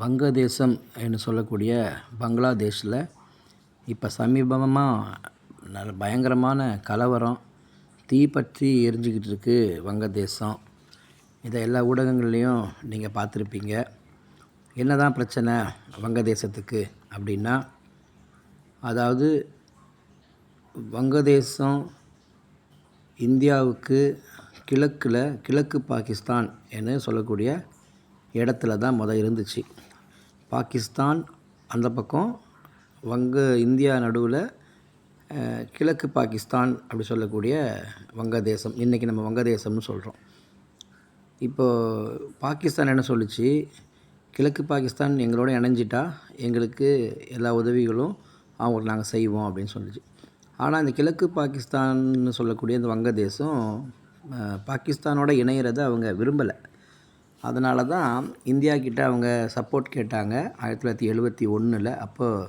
வங்கதேசம் என்று சொல்லக்கூடிய பங்களாதேஷில் இப்போ சமீபமாக நல்ல பயங்கரமான கலவரம் தீ பற்றி எரிஞ்சுக்கிட்டு இருக்குது வங்கதேசம். இதை எல்லா ஊடகங்கள்லேயும் நீங்கள் பார்த்துருப்பீங்க. என்ன தான் பிரச்சனை வங்கதேசத்துக்கு அப்படின்னா அதாவது வங்கதேசம் இந்தியாவுக்கு கிழக்கில் கிழக்கு பாகிஸ்தான் என்று சொல்லக்கூடிய இடத்துல தான் முத இருந்துச்சு. பாகிஸ்தான் அந்த பக்கம் வங்க இந்தியா நடுவில் கிழக்கு பாகிஸ்தான் அப்படி சொல்லக்கூடிய வங்கதேசம். இன்றைக்கி நம்ம வங்கதேசம்னு சொல்கிறோம் இப்போது பாகிஸ்தான் என்ன சொல்லுச்சு? கிழக்கு பாகிஸ்தான் எங்களோட இணைஞ்சிட்டா எங்களுக்கு எல்லா உதவிகளும் அவங்களுக்கு நாங்கள் செய்வோம் அப்படின்னு சொல்லிச்சு. ஆனால் இந்த கிழக்கு பாகிஸ்தான்னு சொல்லக்கூடிய இந்த வங்கதேசம் பாகிஸ்தானோட இணையிறதை அவங்க விரும்பலை. அதனால தான் இந்தியா கிட்ட அவங்க சப்போர்ட் கேட்டாங்க. ஆயிரத்தி தொள்ளாயிரத்தி எழுபத்தி ஒன்றில் அப்போது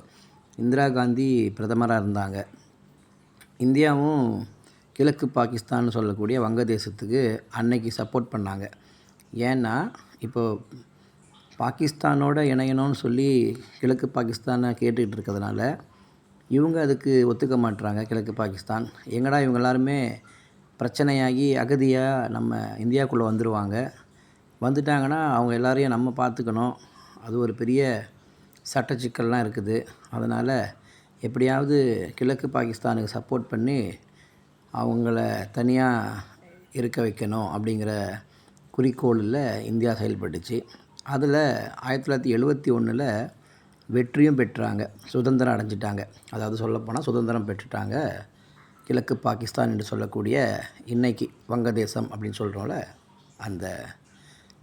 இந்திரா காந்தி பிரதமராக இருந்தாங்க. இந்தியாவும் கிழக்கு பாகிஸ்தான் சொல்லக்கூடிய வங்கதேசத்துக்கு அன்னைக்கு சப்போர்ட் பண்ணாங்க. ஏன்னா இப்போது பாகிஸ்தானோட இணையணும்னு சொல்லி கிழக்கு பாகிஸ்தானை கேட்டுக்கிட்டு இருக்கிறதுனால இவங்க அதுக்கு ஒத்துக்க மாட்டுறாங்க கிழக்கு பாகிஸ்தான். எங்கடா இவங்க எல்லாருமே பிரச்சனையாகி அகதியாக நம்ம இந்தியாவுக்குள்ளே வந்துடுவாங்க வந்துட்டாங்கன்னா அவங்க எல்லாரையும் நம்ம பார்த்துக்கணும். அது ஒரு பெரிய சட்ட சிக்கல்லாம் இருக்குது. அதனால் எப்படியாவது கிழக்கு பாகிஸ்தானுக்கு சப்போர்ட் பண்ணி அவங்கள தனியாக இருக்க வைக்கணும் அப்படிங்கிற குறிக்கோளில் இந்தியா செயல்பட்டுச்சு. அதில் ஆயிரத்தி தொள்ளாயிரத்தி எழுபத்தி ஒன்றில் வெற்றியும் பெற்றாங்க. சுதந்திரம் அடைஞ்சிட்டாங்க. அதாவது சொல்லப்போனால் சுதந்திரம் பெற்றுட்டாங்க கிழக்கு பாகிஸ்தான் என்று சொல்லக்கூடிய இன்றைக்கி வங்கதேசம் அப்படின்னு சொல்கிறோம்ல அந்த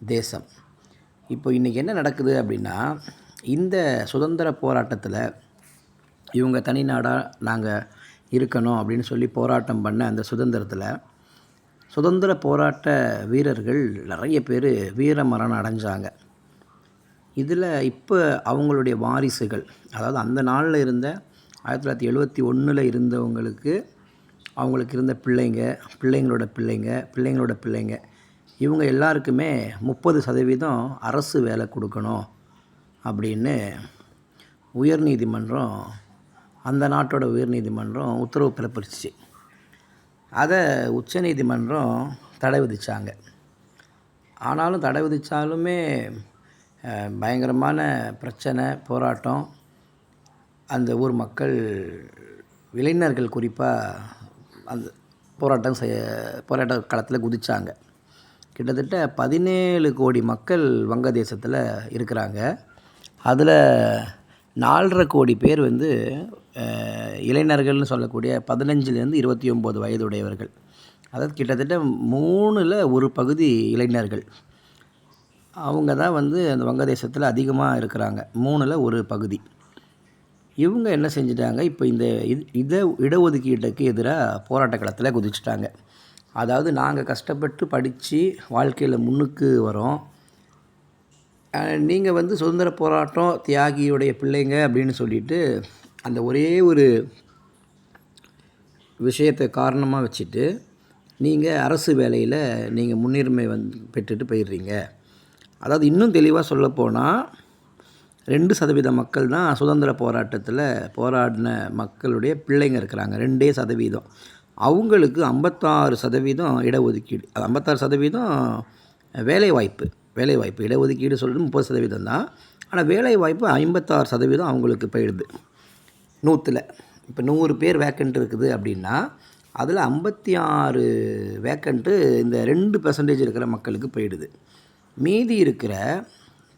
தேசம். இப்போ இன்றைக்கி என்ன நடக்குது அப்படின்னா இந்த சுதந்திர போராட்டத்தில் இவங்க தனி நாடாக நாங்கள் இருக்கணும் அப்படின்னு சொல்லி போராட்டம் பண்ண அந்த சுதந்திரத்தில் சுதந்திர போராட்ட வீரர்கள் நிறைய பேர் வீர மரணம் அடைஞ்சாங்க. இதில் இப்போ அவங்களுடைய வாரிசுகள் அதாவது அந்த நாளில் இருந்த ஆயிரத்தி தொள்ளாயிரத்தி எழுபத்தி ஒன்றில் இருந்தவங்களுக்கு அவங்களுக்கு இருந்த பிள்ளைங்க பிள்ளைங்களோட பிள்ளைங்க பிள்ளைங்களோட பிள்ளைங்க இவங்க எல்லாருக்குமே முப்பது சதவீதம் அரசு வேலை கொடுக்கணும் அப்படின்னு உயர்நீதிமன்றம் அந்த நாட்டோட உயர்நீதிமன்றம் உத்தரவு பிறப்பிச்சு அதை உச்சநீதிமன்றம் தடை விதித்தாங்க ஆனாலும் தடை விதித்தாலுமே பயங்கரமான பிரச்சனை போராட்டம். அந்த ஊர் மக்கள் இளைஞர்கள் குறிப்பாக அந்த போராட்டம் செய்ய போராட்ட காலத்தில் குதித்தாங்க கிட்டத்தட்ட பதினேழு கோடி மக்கள் வங்கதேசத்தில் இருக்கிறாங்க. அதில் நாலரை கோடி பேர் வந்து இளைஞர்கள்னு சொல்லக்கூடிய பதினஞ்சுலேருந்து இருபத்தி ஒம்பது வயதுடையவர்கள். அதாவது கிட்டத்தட்ட மூணில் ஒரு பகுதி இளைஞர்கள். அவங்க தான் வந்து அந்த வங்கதேசத்தில் அதிகமாக இருக்கிறாங்க. மூணில் ஒரு பகுதி. இவங்க என்ன செஞ்சிட்டாங்க? இப்போ இந்த இட இடஒதுக்கீட்டுக்கு எதிராக போராட்ட களத்தில் குதிச்சிட்டாங்க. அதாவது நாங்கள் கஷ்டப்பட்டு படித்து வாழ்க்கையில் முன்னுக்கு வரோம். நீங்கள் வந்து சுதந்திர போராட்டம் தியாகியுடைய பிள்ளைங்க அப்படின்னு சொல்லிட்டு அந்த ஒரே ஒரு விஷயத்தை காரணமாக வச்சுட்டு நீங்கள் அரசு வேலையில் நீங்கள் முன்னுரிமை வந்து பெற்றுட்டு போயிடுறீங்க. அதாவது இன்னும் தெளிவாக சொல்லப்போனால் ரெண்டு சதவீத மக்கள் தான் சுதந்திர போராட்டத்தில் போராடின மக்களுடைய பிள்ளைங்க இருக்கிறாங்க. ரெண்டே சதவீதம். அவங்களுக்கு ஐம்பத்தாறு சதவீதம் இடஒதுக்கீடு. அது ஐம்பத்தாறு சதவீதம் வேலைவாய்ப்பு. வேலைவாய்ப்பு இடஒதுக்கீடு சொல்கிறது முப்பது சதவீதம் தான். ஆனால் வேலைவாய்ப்பு ஐம்பத்தாறு சதவீதம் அவங்களுக்கு போயிடுது. நூற்றில் இப்போ நூறு பேர் வேக்கண்ட் இருக்குது அப்படின்னா அதில் ஐம்பத்தி ஆறு வேக்கண்ட்டு இந்த ரெண்டு பர்சன்டேஜ் இருக்கிற மக்களுக்கு போயிடுது. மீதி இருக்கிற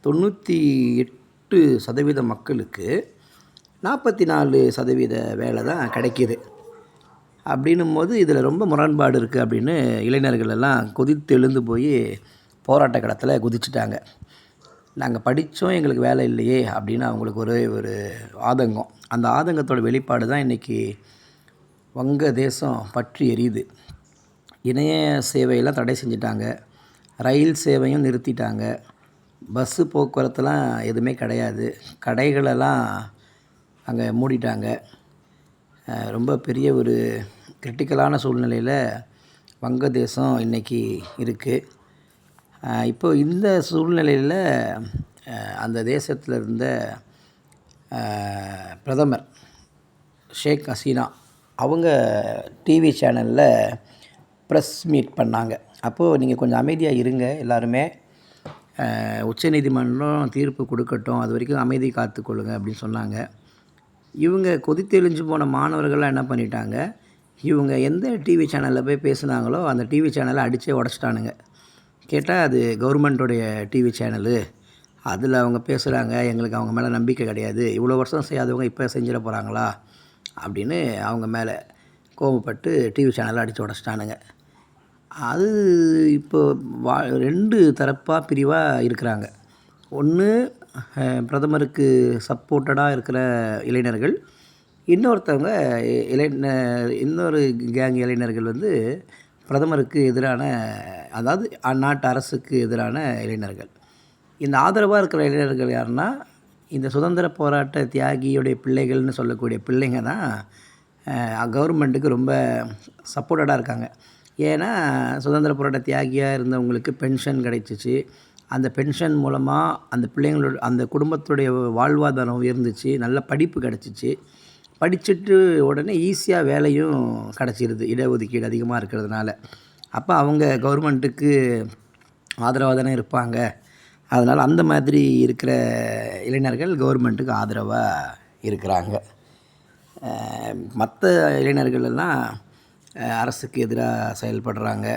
தொண்ணூற்றி எட்டு சதவீத மக்களுக்கு நாற்பத்தி நாலு சதவீத வேலை தான் கிடைக்கிது. அப்படின்னும் போது இதில் ரொம்ப முரண்பாடு இருக்குது அப்படின்னு இளைஞர்கள் எல்லாம் கொதித்து எழுந்து போய் போராட்ட களத்தில் குதிச்சிட்டாங்க. நாங்கள் படித்தோம் எங்களுக்கு வேலை இல்லையே அப்படின்னு அவங்களுக்கு ஒரே ஒரு ஆதங்கம். அந்த ஆதங்கத்தோட வெளிப்பாடு தான் இன்றைக்கி வங்க தேசம் பற்றி எரியுது. இணைய சேவையெல்லாம் தடை செஞ்சிட்டாங்க. ரயில் சேவையும் நிறுத்திட்டாங்க. பஸ்ஸு போக்குவரத்துலாம் எதுவுமே கிடையாது. கடைகளெல்லாம் அங்கே மூடிட்டாங்க. ரொம்ப பெரிய ஒரு கிரிட்டிக்கலான சூழ்நிலையில் வங்கதேசம் இன்றைக்கி இருக்குது இப்போ இந்த சூழ்நிலையில் அந்த தேசத்தில் இருந்த பிரதமர் ஷேக் ஹசீனா அவங்க டிவி சேனலில் ப்ரெஸ் மீட் பண்ணாங்க. அப்போது நீங்கள் கொஞ்சம் அமைதியாக இருங்க எல்லாருமே. உச்சநீதிமன்றம் தீர்ப்பு கொடுக்கட்டும் அது வரைக்கும் அமைதி காத்துக்கொள்ளுங்க அப்படின்னு சொன்னாங்க. இவங்க கொதித்தெளிஞ்சு போன மாணவர்கள்லாம் என்ன பண்ணிட்டாங்க? இவங்க எந்த டிவி சேனலில் போய் பேசுனாங்களோ அந்த டிவி சேனலை அடித்தே உடச்சிட்டானுங்க. கேட்டால் அது கவர்மெண்ட்டுடைய டிவி சேனலு அதில் அவங்க பேசுகிறாங்க எங்களுக்கு அவங்க மேலே நம்பிக்கை கிடையாது. இவ்வளோ வருஷம் செய்யாதவங்க இப்போ செஞ்சிட போகிறாங்களா அப்படின்னு அவங்க மேலே கோபப்பட்டு டிவி சேனலை அடித்து உடச்சிட்டானுங்க. அது இப்போ வா ரெண்டு தரப்பாக பிரிவாக இருக்கிறாங்க. ஒன்று பிரதமருக்கு சப்போர்ட்டடாக இருக்கிற இளைஞர்கள். இன்னொருத்தவங்க இளைஞர் இன்னொரு கேங் இளைஞர்கள் வந்து பிரதமருக்கு எதிரான அதாவது அந்நாட்டு அரசுக்கு எதிரான இளைஞர்கள். இந்த ஆதரவாக இருக்கிற இளைஞர்கள் யாருன்னா இந்த சுதந்திர போராட்ட தியாகியுடைய பிள்ளைகள்னு சொல்லக்கூடிய பிள்ளைங்க தான் கவர்மெண்ட்டுக்கு ரொம்ப சப்போர்ட்டடாக இருக்காங்க. ஏன்னா சுதந்திர போராட்ட தியாகியாக இருந்தவங்களுக்கு பென்ஷன் கிடைச்சிச்சு. அந்த பென்ஷன் மூலமாக அந்த பிள்ளைங்களோட அந்த குடும்பத்துடைய வாழ்வாதாரம் உயர்ந்துச்சு நல்ல படிப்பு கிடச்சிச்சு. படிச்சுட்டு உடனே ஈஸியாக வேலையும் கிடச்சிருது. இடஒதுக்கீடு அதிகமாக இருக்கிறதுனால. அப்போ அவங்க கவர்மெண்ட்டுக்கு ஆதரவாக தானே இருப்பாங்க. அதனால் அந்த மாதிரி இருக்கிற இளைஞர்கள் கவர்மெண்ட்டுக்கு ஆதரவாக இருக்கிறாங்க. மற்ற இளைஞர்கள் எல்லாம் அரசுக்கு எதிராக செயல்படுறாங்க.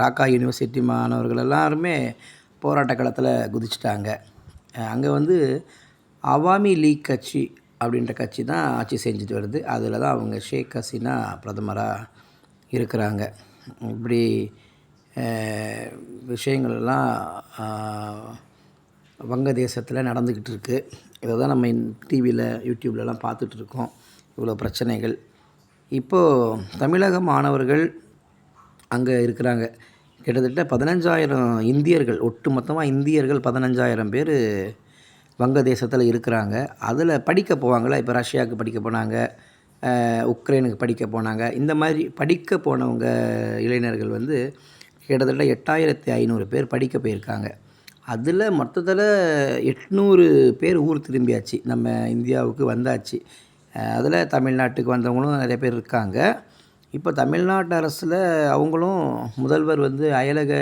டாக்கா யூனிவர்சிட்டி மாணவர்கள் எல்லாருமே போராட்ட களத்தில் குதிச்சிட்டாங்க. அங்கே வந்து அவாமி லீக் கட்சி அப்படின்ற கட்சி தான் ஆட்சி செஞ்சுட்டு வருது. அதில் தான் அவங்க ஷேக் ஹசீனா பிரதமராக இருக்கிறாங்க. இப்படி விஷயங்கள்லாம் விஷயங்கள் எல்லாம் வங்கதேசத்தில் நடந்துக்கிட்டு இருக்குது இதை தான் நம்ம டிவியில் யூடியூப்லலாம் பார்த்துட்ருக்கோம் இவ்வளோ பிரச்சனைகள். இப்போது தமிழக மாணவர்கள் அங்கே இருக்கிறாங்க. கிட்டத்தட்ட பதினஞ்சாயிரம் இந்தியர்கள் ஒட்டு மொத்தமாக இந்தியர்கள் பதினஞ்சாயிரம் பேர் வங்கதேசத்தில் இருக்கிறாங்க. அதில் படிக்க போவாங்களே? இப்போ ரஷ்யாவுக்கு படிக்க போனாங்க உக்ரைனுக்கு படிக்க போனாங்க. இந்த மாதிரி படிக்க போனவங்க இளைஞர்கள் வந்து கிட்டத்தட்ட எட்டாயிரத்தி ஐநூறு பேர் படிக்க போயிருக்காங்க. அதில் மொத்தத்தில் எட்நூறு பேர் ஊர் திரும்பியாச்சு. நம்ம இந்தியாவுக்கு வந்தாச்சு. அதில் தமிழ்நாட்டுக்கு வந்தவங்களும் நிறைய பேர் இருக்காங்க. இப்போ தமிழ்நாட்டு அரசில் அவங்களும் முதல்வர் வந்து அயலக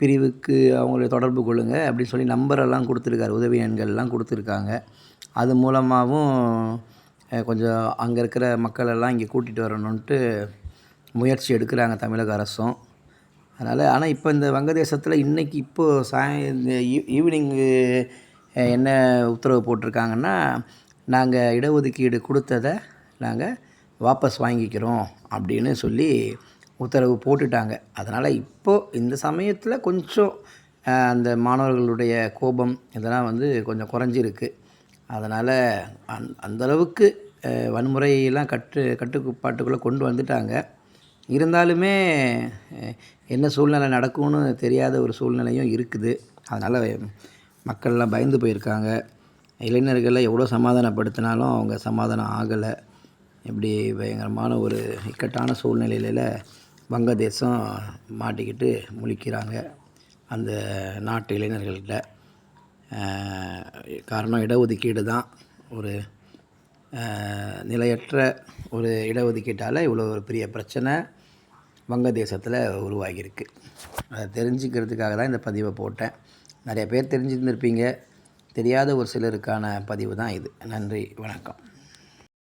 பிரிவுக்கு அவங்கள தொடர்பு கொள்ளுங்கள் அப்படின்னு சொல்லி நம்பரெல்லாம் கொடுத்துருக்காரு. உதவி எண்கள்லாம் கொடுத்துருக்காங்க. அது மூலமாகவும் கொஞ்சம் அங்கே இருக்கிற மக்களெல்லாம் இங்கே கூட்டிகிட்டு வரணுன்ட்டு முயற்சி எடுக்கிறாங்க தமிழக அரசும். அதனால் ஆனால் இப்போ இந்த வங்கதேசத்தில் இன்றைக்கி இப்போது சாய் ஈவினிங்கு என்ன உத்தரவு போட்டிருக்காங்கன்னா நாங்கள் இடஒதுக்கீடு கொடுத்ததை நாங்கள் வாபஸ் வாங்கிக்கிறோம் அப்படின்னு சொல்லி உத்தரவு போட்டுட்டாங்க. அதனால் இப்போது இந்த சமயத்தில் கொஞ்சம் அந்த மாணவர்களுடைய கோபம் இதெல்லாம் வந்து கொஞ்சம் குறைஞ்சிருக்கு. அதனால் அந் அந்தளவுக்கு வன்முறையெல்லாம் கட்டு கட்டுப்பாட்டுக்குள்ளே கொண்டு வந்துட்டாங்க. இருந்தாலுமே என்ன சூழ்நிலை நடக்கும்னு தெரியாத ஒரு சூழ்நிலையும் இருக்குது. அதனால் மக்கள்லாம் பயந்து போயிருக்காங்க. இளைஞர்களை எவ்வளோ சமாதானப்படுத்தினாலும் அவங்க சமாதானம் ஆகலை. இப்படி பயங்கரமான ஒரு இக்கட்டான சூழ்நிலையில் வங்கதேசம் மாட்டிக்கிட்டு முழிக்கிறாங்க அந்த நாட்டு இளைஞர்கள்கிட்ட. காரணம் இடஒதுக்கீடு தான். ஒரு நிலையற்ற ஒரு இடஒதுக்கீட்டால் இவ்வளோ ஒரு பெரிய பிரச்சனை வங்கதேசத்தில் உருவாகியிருக்கு. அதை தெரிஞ்சுக்கிறதுக்காக தான் இந்த பதிவை போட்டேன். நிறைய பேர் தெரிஞ்சிருந்திருப்பீங்க. தெரியாத ஒரு சிலருக்கான பதிவு தான் இது. நன்றி வணக்கம்.